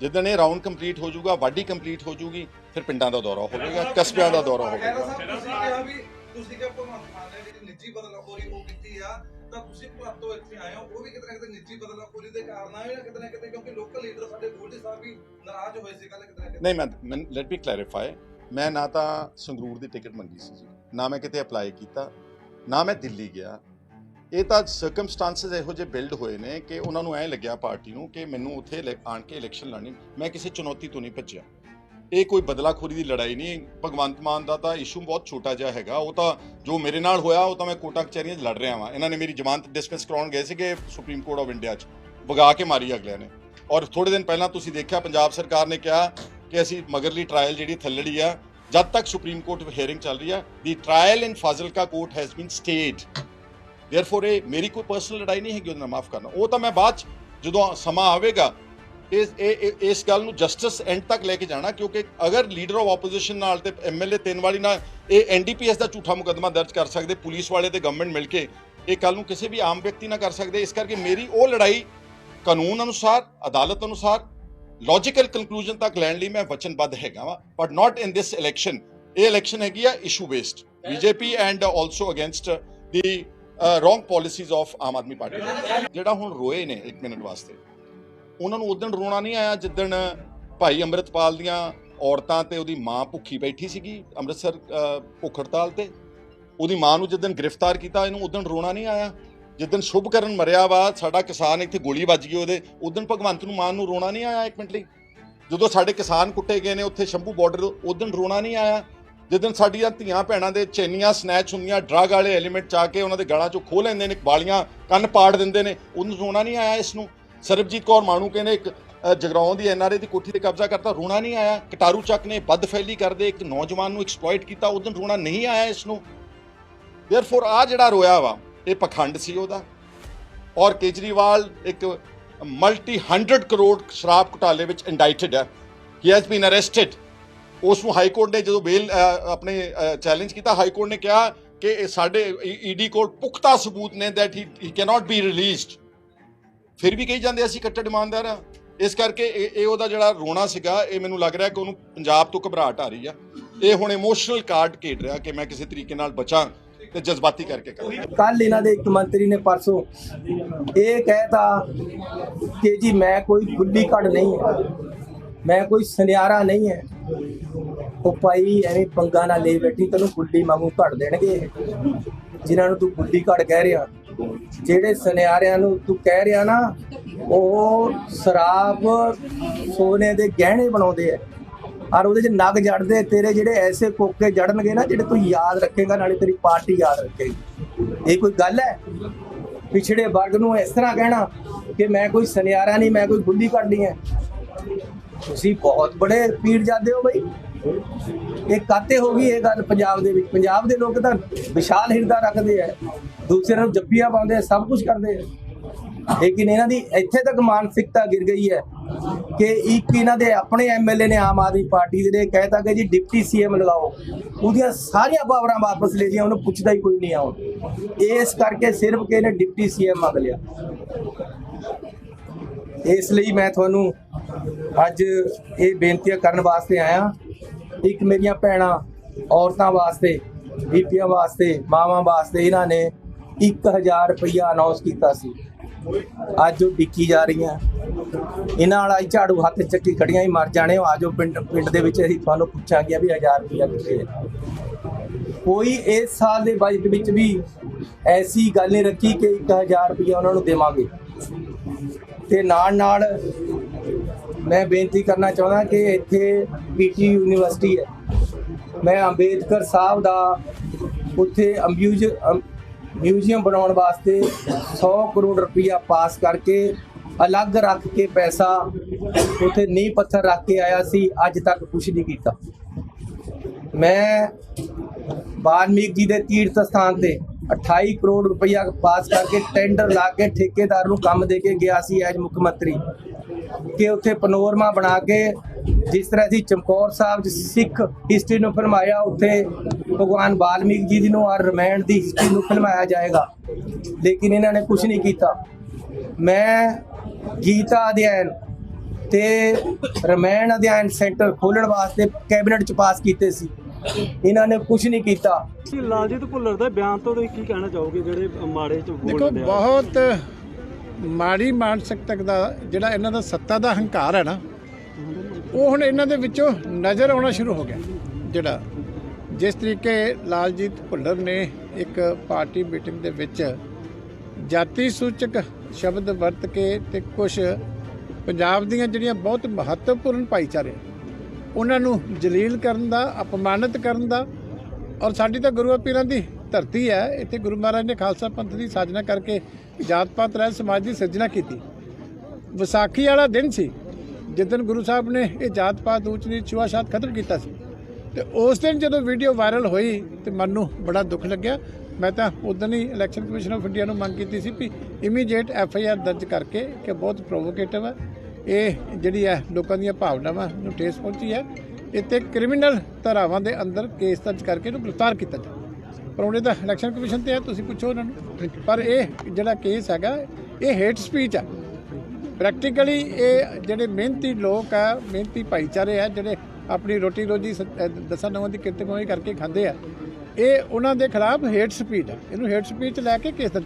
ਜਿੱਦਣ ਇਹ ਰਾਉਂਡ ਕੰਪਲੀਟ ਹੋ ਜਾਊਗਾ ਵਾਢੀ ਕੰਪਲੀਟ ਹੋ ਜਾਊਗੀ ਫਿਰ ਪਿੰਡਾਂ ਦਾ ਦੌਰਾ ਹੋਵੇਗਾ ਕਸਬਿਆਂ ਦਾ ਦੌਰਾ ਹੋਵੇਗਾ ਤੁਸੀਂ ਕਿਹਾ ਵੀ ਤੁਸੀਂ ਕਿਹਾ ਭਗਵੰਤ ਮਾਨ ਨੇ ਜਿਹੜੀ ਨਿੱਜੀ ਬਦਲਾਖੋਰੀ ਉਹ ਕੀਤੀ ਆ ਤਾਂ ਤੁਸੀਂ ਭਾਰਤ ਤੋਂ ਇੱਥੇ ਆਏ ਹੋ ਉਹ ਵੀ ਕਿਤੇ ਨਾ ਕਿਤੇ ਨਿੱਜੀ ਬਦਲਾਖੋਰੀ ਦੇ ਕਾਰਨ ਆਏ ਹੋ ਜਾਂ ਕਿਤੇ ਨਾ ਕਿਤੇ ਕਿਉਂਕਿ ਲੋਕਲ ਲੀਡਰ ਸਾਡੇ ਗੋਲਡੀ ਸਾਹਿਬ ਵੀ ਨਾਰਾਜ਼ ਹੋਏ ਸੀ ਕੱਲ ਕਿਤੇ ਨਾ ਕਿਤੇ? ਨਹੀਂ ਮੈਂ ਲੈਟ ਮੀ ਕਲੈਰੀਫਾਈ ਮੈਂ ਨਾ ਤਾਂ ਸੰਗਰੂਰ ਦੀ ਟਿਕਟ ਮੰਗੀ ਸੀ ਜੀ ਨਾ ਮੈਂ ਕਿਤੇ ਅਪਲਾਈ ਕੀਤਾ ਨਾ ਮੈਂ ਦਿੱਲੀ ਗਿਆ ਇਹ ਤਾਂ ਸਰਕਮਸਟੈਂਸਸ ਇਹੋ ਜਿਹੇ ਬਿਲਡ ਹੋਏ ਨੇ ਕਿ ਉਹਨਾਂ ਨੂੰ ਐ ਲੱਗਿਆ ਪਾਰਟੀ ਨੂੰ ਕਿ ਮੈਨੂੰ ਉੱਥੇ ਇਲੈ- ਆਣ ਕੇ ਇਲੈਕਸ਼ਨ ਲੜਨੀ, ਮੈਂ ਕਿਸੇ ਚੁਣੌਤੀ ਤੋਂ ਨਹੀਂ ਭੱਜਿਆ। ਇਹ ਕੋਈ ਬਦਲਾਖੋਰੀ ਦੀ ਲੜਾਈ ਨਹੀਂ, ਭਗਵੰਤ ਮਾਨ ਦਾ ਤਾਂ ਇਸ਼ੂ ਬਹੁਤ ਛੋਟਾ ਜਿਹਾ ਹੈਗਾ। ਉਹ ਤਾਂ ਜੋ ਮੇਰੇ ਨਾਲ ਹੋਇਆ, ਉਹ ਤਾਂ ਮੈਂ ਕੋਟਾ ਕਚਹਿਰੀਆਂ 'ਚ ਲੜ ਰਿਹਾ ਵਾਂ। ਇਹਨਾਂ ਨੇ ਮੇਰੀ ਜ਼ਮਾਨਤ ਡਿਸਮਿਸ ਕਰਾਉਣ ਗਏ ਸੀਗੇ ਸੁਪਰੀਮ ਕੋਰਟ ਆਫ ਇੰਡੀਆ 'ਚ ਵਗਾ ਕੇ ਮਾਰੀ ਅਗਲਿਆਂ ਨੇ। ਔਰ ਥੋੜੇ ਦਿਨ ਪਹਿਲਾਂ ਤੁਸੀਂ ਦੇਖਿਆ, ਪੰਜਾਬ ਸਰਕਾਰ ਨੇ ਕਿਹਾ ਕਿ ਅਸੀਂ ਮਗਰਲੀ ਟ੍ਰਾਇਲ ਜਿਹੜੀ ਥੱਲੜੀ ਆ, ਜਦ ਤੱਕ ਸੁਪਰੀਮ ਕੋਰਟ ਹੀਅਰਿੰਗ ਚੱਲ ਰਹੀ ਆ the trial in Fazilka court has been stayed therefore ਇਹ ਮੇਰੀ ਕੋਈ ਪਰਸਨਲ ਲੜਾਈ ਨਹੀਂ ਹੈਗੀ ਉਹਨਾਂ ਮਾਫ ਕਰਨਾ। ਉਹ ਤਾਂ ਮੈਂ ਬਾਅਦ ਚ ਜਦੋਂ ਸਮਾਂ ਆਵੇਗਾ ਇਸ ਇਸ ਗੱਲ ਨੂੰ ਜਸਟਿਸ ਐਂਡ ਤੱਕ ਲੈ ਕੇ ਜਾਣਾ ਕਿਉਂਕਿ ਅਗਰ ਲੀਡਰ ਆਫ ਆਪੋਜੀਸ਼ਨ ਨਾਲ ਤੇ ਐਮਐਲਏ ਤਿੰਨ ਵਾਲੀ ਨਾਲ ਇਹ ਐਨਡੀਪੀਐਸ ਦਾ ਝੂਠਾ ਮੁਕਦਮਾ ਦਰਜ ਕਰ ਸਕਦੇ ਪੁਲਿਸ ਵਾਲੇ ਤੇ ਗਵਰਨਮੈਂਟ ਮਿਲ ਕੇ ਇਹ ਕੱਲ ਨੂੰ ਕਿਸੇ ਵੀ ਆਮ ਵਿਅਕਤੀ ਨਾਲ ਕਰ ਸਕਦੇ ਇਸ ਕਰਕੇ ਮੇਰੀ ਉਹ ਲੜਾਈ ਕਾਨੂੰਨ ਅਨੁਸਾਰ ਅਦਾਲਤ ਅਨੁਸਾਰ ਲੌਜੀਕਲ ਕਨਕਲੂਜਨ ਤੱਕ ਲੈਣ ਲਈ ਮੈਂ ਵਚਨਬੱਧ ਹੈਗਾ ਵਾ but not in this election ਇਹ ਇਲੈਕਸ਼ਨ ਹੈਗੀ ਆ issue based BJP and also against the wrong policies of Aam Aadmi Party ਜਿਹੜਾ ਹੁਣ ਰੋਏ ਨੇ 1 ਮਿੰਟ ਵਾਸਤੇ, ਉਹਨਾਂ ਨੂੰ ਉਦੋਂ ਰੋਣਾ ਨਹੀਂ ਆਇਆ ਜਿੱਦਣ ਭਾਈ ਅੰਮ੍ਰਿਤਪਾਲ ਦੀਆਂ ਔਰਤਾਂ ਤੇ ਉਹਦੀ ਮਾਂ ਭੁੱਖੀ ਬੈਠੀ ਸੀਗੀ ਅੰਮ੍ਰਿਤਸਰ ਭੁੱਖ ਹੜਤਾਲ ਤੇ। ਉਹਦੀ ਮਾਂ ਨੂੰ ਜਿੱਦਣ ਗ੍ਰਿਫਤਾਰ ਕੀਤਾ, ਇਹਨੂੰ ਉਦੋਂ ਰੋਣਾ ਨਹੀਂ ਆਇਆ। ਜਿੱਦਣ ਸ਼ੁਭਕਰਨ ਮਰਿਆ ਵਾ, ਸਾਡਾ ਕਿਸਾਨ ਇੱਥੇ ਗੋਲੀ ਵੱਜ ਗਈ ਉਹਦੇ, ਉਦੋਂ ਭਗਵੰਤ ਨੂੰ ਮਾਂ ਨੂੰ ਰੋਣਾ ਨਹੀਂ ਆਇਆ ਇੱਕ ਮਿੰਟ ਲਈ। ਜਦੋਂ ਸਾਡੇ ਕਿਸਾਨ ਕੁੱਟੇ ਗਏ ਨੇ ਉੱਥੇ ਸ਼ੰਭੂ ਬਾਰਡਰ ਉਦੋਂ ਰੋਣਾ ਨਹੀਂ ਆਇਆ। ਜਿੱਦਣ ਸਾਡੀਆਂ ਧੀਆਂ ਭੈਣਾਂ ਦੇ ਚੈਨੀਆਂ ਸਨੈਚ ਹੁੰਦੀਆਂ ਡਰੱਗ ਵਾਲੇ ਐਲੀਮੈਂਟ ਚਾ ਕੇ ਉਹਨਾਂ ਦੇ ਗਲਾਂ ਚੋਂ ਖੋਹ ਲੈਂਦੇ ਨੇ ਵਾਲੀਆਂ ਕੰਨ ਪਾੜ ਦਿੰਦੇ ਨੇ ਉਹਨੂੰ ਰੋਣਾ ਨਹੀਂ ਆਇਆ ਇਸ ਨੂੰ। ਸਰਬਜੀਤ ਕੌਰ ਮਾਣੂ ਕਹਿੰਦੇ ਇੱਕ ਅ, ਜਗਰਾਉਂ ਦੀ ਐਨਆਰਏ ਦੀ ਕੋਠੀ ਤੇ ਕਬਜ਼ਾ ਕਰਤਾ ਰੋਣਾ ਨਹੀਂ ਆਇਆ। ਕਟਾਰੂ ਚੱਕ ਨੇ ਬਦਫੈਲੀ ਕਰਦੇ ਇੱਕ ਨੌਜਵਾਨ ਨੂੰ ਐਕਸਪਲੋਇਟ ਕੀਤਾ ਉਦੋਂ ਰੋਣਾ ਨਹੀਂ ਆਇਆ ਇਸ ਨੂੰ। ਦੇਅਰਫੋਰ ਆ ਜਿਹੜਾ ਰੋਇਆ ਵਾ ਇਹ ਪਖੰਡ ਸੀ ਉਹਦਾ। ਔਰ ਕੇਜਰੀਵਾਲ ਇੱਕ ਮਲਟੀ 100 ਕਰੋੜ ਸ਼ਰਾਬ ਘੁਟਾਲੇ ਵਿੱਚ ਇੰਡਾਈਟਡ ਹੈ। ਹੀ ਹੈਜ਼ ਬੀਨ ਅਰੈਸਟਡ ਉਸ ਨੂੰ ਹਾਈ ਕੋਰਟ ਨੇ ਜਦੋਂ ਬੇਲ ਆਪਣੇ ਚੈਲੰਜ ਕੀਤਾ, ਹਾਈ ਕੋਰਟ ਨੇ ਕਿਹਾ ਕਿ ਇਹ ਸਾਡੇ e- ਈਡੀ ਕੋਲ ਪੁਖਤਾ ਸਬੂਤ ਨੇ that he cannot be released ਫਿਰ ਵੀ ਕਹੀ ਜਾਂਦੇ ਅਸੀਂ ਕੱਟੜ ਇਮਾਨਦਾਰ ਆ। ਇਸ ਕਰਕੇ ਇਹ ਉਹਦਾ ਜਿਹੜਾ ਰੋਣਾ ਸੀਗਾ, ਇਹ ਮੈਨੂੰ ਲੱਗ ਰਿਹਾ ਕਿ ਉਹਨੂੰ ਪੰਜਾਬ ਤੋਂ ਘਬਰਾਹਟ ਆ ਰਹੀ ਆ। ਇਹ ਹੁਣ ਇਮੋਸ਼ਨਲ ਕਾਰਡ ਖੇਡ ਰਿਹਾ ਕਿ ਮੈਂ ਕਿਸੇ ਤਰੀਕੇ ਨਾਲ ਬਚਾਂ ਤੇ ਜਜ਼ਬਾਤੀ ਕਰਕੇ ਕਰਾਂ। ਕੱਲ ਇਹਨਾਂ ਦੇ ਇੱਕ ਮੰਤਰੀ ਨੇ ਪਰਸੋਂ ਇਹ ਕਹਿਤਾ ਕਿ ਜੀ ਮੈਂ ਕੋਈ ਗੁੱਲੀ ਘੜ ਨਹੀਂ ਮੈਂ ਕੋਈ ਸੁਨਿਆਰਾ ਨਹੀਂ ਹੈ। ਉਹ ਭਾਈ ਐਵੇਂ ਪੰਗਾ ਨਾ ਲੈ ਬੈਠੀ, ਤੈਨੂੰ ਗੁੱਡੀ ਵਾਂਗੂ ਘੜ ਦੇਣਗੇ ਇਹ। ਜਿਨ੍ਹਾਂ ਨੂੰ ਤੂੰ ਗੁੱਡੀ ਘੜ ਕਹਿ ਰਿਹਾ, ਜਿਹੜੇ ਸੁਨਿਆਰਿਆਂ ਨੂੰ ਤੂੰ ਕਹਿ ਰਿਹਾ ਨਾ, ਉਹ ਸ਼ਰਾਬ ਸੋਨੇ ਦੇ ਗਹਿਣੇ ਬਣਾਉਂਦੇ ਆ। ਔਰ ਉਹਦੇ ਚ ਨਗ ਜੜਦੇ, ਤੇਰੇ ਜਿਹੜੇ ਐਸੇ ਕੋਕੇ ਜੜਨਗੇ ਨਾ, ਜਿਹੜੇ ਤੂੰ ਯਾਦ ਰੱਖੇਗਾ, ਨਾਲੇ ਤੇਰੀ ਪਾਰਟੀ ਯਾਦ ਰੱਖੇਗੀ। ਇਹ ਕੋਈ ਗੱਲ ਹੈ? ਪਿਛੜੇ ਵਰਗ ਨੂੰ ਇਸ ਤਰ੍ਹਾਂ ਕਹਿਣਾ ਕਿ ਮੈਂ ਕੋਈ ਸੁਨਿਆਰਾ ਨਹੀਂ, ਮੈਂ ਕੋਈ ਗੁੱਲੀ ਕੱਢਣੀ ਹੈ। ਤੁਸੀਂ ਬਹੁਤ ਬੜੇ ਪੀੜ ਜਾਂਦੇ ਹੋ ਬਈ। ਇਹ ਕਾਤੇ ਹੋ ਗਈ ਇਹ ਗੱਲ ਪੰਜਾਬ ਦੇ ਵਿੱਚ? ਪੰਜਾਬ ਦੇ ਲੋਕ ਤਾਂ ਵਿਸ਼ਾਲ ਹਿਰਦਾ ਰੱਖਦੇ ਆ। ਦੂਸਰੇ ਨੂੰ ਜੱਫੀਆਂ ਪਾਉਂਦੇ ਆ, ਸਭ ਕੁਝ ਕਰਦੇ ਆ। ਲੇਕਿਨ ਇਹਨਾਂ ਦੀ ਇੱਥੇ ਤੱਕ ਮਾਨਸਿਕਤਾ ਗਿਰ ਗਈ ਹੈ ਕਿ ਇੱਕ ਇਹਨਾਂ ਦੇ ਆਪਣੇ ਐਮਐਲਏ ਨੇ ਆਮ ਆਦਮੀ ਪਾਰਟੀ ਦੇ ਨੇ ਕਹਿਤਾ ਕਿ ਜੀ ਡਿਪਟੀ ਸੀਐਮ ਲਗਾਓ ਉਹਦੀਆਂ ਸਾਰੀਆਂ ਪਾਵਰਾਂ ਵਾਪਸ ਲੈ ਲਈਆਂ ਉਹਨੂੰ ਪੁੱਛਦਾ ਹੀ ਕੋਈ ਨਹੀਂ ਆਉਂ ਇਸ ਕਰਕੇ ਸਿਰਫ ਕਿ ਇਹਨੇ ਡਿਪਟੀ ਸੀਐਮ ਮੰਗ ਲਿਆ। ਇਸ ਲਈ ਮੈਂ ਤੁਹਾਨੂੰ ਅੱਜ ਇਹ ਬੇਨਤੀਆਂ ਕਰਨ ਵਾਸਤੇ ਆਇਆ। ਇੱਕ ਮੇਰੀਆਂ ਭੈਣਾਂ ਔਰਤਾਂ ਵਾਸਤੇ, ਬੀਬੀਆਂ ਵਾਸਤੇ, ਮਾਵਾਂ ਵਾਸਤੇ ਇਹਨਾਂ ਨੇ 1000 ਰੁਪਇਆ ਅਨਾਉਂਸ ਕੀਤਾ ਸੀ। ਅੱਜ ਉਹ ਡਿੱਕੀ ਜਾ ਰਹੀਆਂ। ਇਹਨਾਂ ਵਾਲਾ ਹੀ ਝਾੜੂ ਹੱਥ ਚੱਕੀ ਖੜੀਆਂ ਹੀ ਮਰ ਜਾਣੇ ਹੋ ਆਜੋ ਪਿੰਡ ਪਿੰਡ ਦੇ ਵਿੱਚ ਅਸੀਂ ਤੁਹਾਨੂੰ ਪੁੱਛਾਂਗੇ ਵੀ 1000 ਰੁਪਇਆ ਕਿੱਥੇ ਹੈ ਕੋਈ ਇਸ ਸਾਲ ਦੇ ਬਜਟ ਵਿੱਚ ਵੀ ਐਸੀ ਗੱਲ ਨਹੀਂ ਰੱਖੀ ਕਿ 1000 ਰੁਪਇਆ ਉਹਨਾਂ ਨੂੰ ਦੇਵਾਂਗੇ। ਤੇ ਨਾਲ ਨਾਲ ਮੈਂ ਬੇਨਤੀ ਕਰਨਾ ਚਾਹੁੰਦਾ ਕਿ ਇੱਥੇ ਪੀਟੀ ਯੂਨੀਵਰਸਿਟੀ ਹੈ। ਮੈਂ ਅੰਬੇਦਕਰ ਸਾਹਿਬ ਦਾ ਉੱਥੇ ਅੰਬਿਊਜ਼ ਅਮ- ਮਿਊਜ਼ੀਅਮ ਬਣਾਉਣ ਵਾਸਤੇ 100 ਕਰੋੜ ਰੁਪਇਆ ਪਾਸ ਕਰਕੇ ਅਲੱਗ ਰੱਖ ਕੇ ਪੈਸਾ ਉੱਥੇ ਨੀਂਹ ਪੱਥਰ ਰੱਖ ਕੇ ਆਇਆ ਸੀ, ਅੱਜ ਤੱਕ ਕੁਝ ਨਹੀਂ ਕੀਤਾ। ਮੈਂ ਵਾਲਮੀਕ ਜੀ ਦੇ ਤੀਰਥ ਸਥਾਨ ਤੇ 28 ਕਰੋੜ ਰੁਪਈਆ ਪਾਸ ਕਰਕੇ ਟੈਂਡਰ ਲਾ ਕੇ ਠੇਕੇਦਾਰ ਨੂੰ ਕੰਮ ਦੇ ਕੇ ਗਿਆ ਸੀ ਐਜ ਮੁੱਖ ਮੰਤਰੀ। ਕਿ ਉੱਥੇ ਪਨੋਰਮਾ ਬਣਾ ਕੇ ਜਿਸ ਤਰ੍ਹਾਂ ਅਸੀਂ ਚਮਕੌਰ ਸਾਹਿਬ 'ਚ ਸਿੱਖ ਹਿਸਟਰੀ ਨੂੰ ਫਿਲਮਾਇਆ, ਉੱਥੇ ਭਗਵਾਨ ਵਾਲਮੀਕ ਜੀ ਦੀ ਨੂੰ ਔਰ ਰਮਾਇਣ ਦੀ ਹਿਸਟਰੀ ਨੂੰ ਫਿਲਮਾਇਆ ਜਾਏਗਾ। ਲੇਕਿਨ ਇਹਨਾਂ ਨੇ ਕੁਝ ਨਹੀਂ ਕੀਤਾ। ਮੈਂ ਗੀਤਾ ਅਧਿਐਨ ਤੇ ਰਮਾਇਣ ਅਧਿਐਨ ਸੈਂਟਰ ਖੋਲਣ ਵਾਸਤੇ ਕੈਬਨਿਟ 'ਚ ਪਾਸ ਕੀਤੇ ਸੀ। ਇਹਨਾਂ ਨੇ ਕੁਝ ਨਹੀਂ ਕੀਤਾ। ਤੁਸੀਂ ਲਾਲਜੀਤ ਭੁੱਲਰ ਦੇ ਬਿਆਨ ਤੋਂ ਤੁਸੀਂ ਕੀ ਕਹਿਣਾ ਚਾਹੋਗੇ ਜਿਹੜੇ ਮਾੜੇ ਚ ਦੇਖੋ ਬੋਲਦੇ ਆ ਬਹੁਤ ਮਾੜੀ ਮਾਨਸਿਕਤਾ ਦਾ ਜਿਹੜਾ ਇਹਨਾਂ ਦਾ ਸੱਤਾ ਦਾ ਹੰਕਾਰ ਹੈ ਨਾ ਉਹ ਹੁਣ ਇਹਨਾਂ ਦੇ ਵਿੱਚੋਂ ਨਜ਼ਰ ਆਉਣਾ ਸ਼ੁਰੂ ਹੋ ਗਿਆ। ਜਿਹੜਾ ਜਿਸ ਤਰੀਕੇ ਲਾਲਜੀਤ ਭੁੱਲਰ ਨੇ ਇੱਕ ਪਾਰਟੀ ਮੀਟਿੰਗ ਦੇ ਵਿੱਚ ਜਾਤੀ ਸੂਚਕ ਸ਼ਬਦ ਵਰਤ ਕੇ ਤੇ ਕੁਝ ਪੰਜਾਬ ਦੀਆਂ ਜਿਹੜੀਆਂ ਬਹੁਤ ਮਹੱਤਵਪੂਰਨ ਭਾਈਚਾਰੇ ਉਹਨਾਂ ਨੂੰ ਜਲੀਲ ਕਰਨ ਦਾ, ਅਪਮਾਨਿਤ ਕਰਨ ਦਾ। ਔਰ ਸਾਡੀ ਤਾਂ ਗੁਰੂਆਂ ਪੀਰਾਂ ਦੀ ਧਰਤੀ ਹੈ। ਇੱਥੇ ਗੁਰੂ ਮਹਾਰਾਜ ਨੇ ਖਾਲਸਾ ਪੰਥ ਦੀ ਸਾਜਨਾ ਕਰਕੇ ਜਾਤ ਪਾਤ ਰਹਿ ਸਮਾਜ ਦੀ ਸਿਰਜਣਾ ਕੀਤੀ। ਵਿਸਾਖੀ ਵਾਲਾ ਦਿਨ ਸੀ। ਜਿੱਦਨ ਗੁਰੂ ਸਾਹਿਬ ਨੇ ਇਹ ਜਾਤ ਪਾਤ, ਊਚ ਨੀਚ ਛੂਆਛਾਤ ਖਤਮ ਕੀਤਾ ਸੀ। ਤੇ ਉਸ ਦਿਨ ਜਦੋਂ ਵੀਡੀਓ ਵਾਇਰਲ ਹੋਈ ਤੇ ਮਨ ਨੂੰ ਬੜਾ ਦੁੱਖ ਲੱਗਿਆ। ਮੈਂ ਤਾਂ ਉਦੋਂ ਹੀ ਇਲੈਕਸ਼ਨ ਕਮਿਸ਼ਨ ਆਫ ਇੰਡੀਆ ਨੂੰ ਮੰਗ ਕੀਤੀ ਸੀ ਵੀ ਇਮੀਡੀਏਟ ਐਫ ਆਈ ਆਰ ਦਰਜ ਕਰਕੇ ਕਿ ਬਹੁਤ ਪ੍ਰੋਵੋਕੇਟਿਵ ਹੈ ਇਹ ਜਿਹੜੀ ਹੈ ਲੋਕਾਂ ਦੀਆਂ ਭਾਵਨਾਵਾਂ ਨੂੰ ਠੇਸ ਪਹੁੰਚੀ ਹੈ। ਇੱਥੇ ਕ੍ਰਿਮੀਨਲ ਧਾਰਾਵਾਂ ਦੇ ਅੰਦਰ ਕੇਸ ਦਰਜ ਕਰਕੇ ਇਹਨੂੰ ਗ੍ਰਿਫਤਾਰ ਕੀਤਾ ਜਾਵੇ ਪਰ ਉਹਨੇ ਤਾਂ ਇਲੈਕਸ਼ਨ ਕਮਿਸ਼ਨ ਤੇ ਹੈ ਤੁਸੀਂ ਪੁੱਛੋ ਉਹਨਾਂ ਨੂੰ। ਪਰ ਇਹ ਜਿਹੜਾ ਕੇਸ ਹੈਗਾ ਇਹ ਹੇਟ ਸਪੀਚ ਹੈ ਪ੍ਰੈਕਟੀਕਲੀ ਇਹ ਜਿਹੜੇ ਮਿਹਨਤੀ ਲੋਕ ਆ ਮਿਹਨਤੀ ਭਾਈਚਾਰੇ ਆ ਜਿਹੜੇ ਆਪਣੀ ਰੋਟੀ ਰੋਜੀ ਦਸਾਂ ਨਵਾਂ ਦੀ ਕਿਰਤ ਕਮਾਈ ਕਰਕੇ ਖਾਂਦੇ ਆ ਇਹ ਉਹਨਾਂ ਦੇ ਖਿਲਾਫ ਹੇਟ ਸਪੀਚ ਆ। ਇਹਨੂੰ ਹੇਟ ਸਪੀਚ ਲੈ ਕੇ ਕੇਸ ਦਰਜ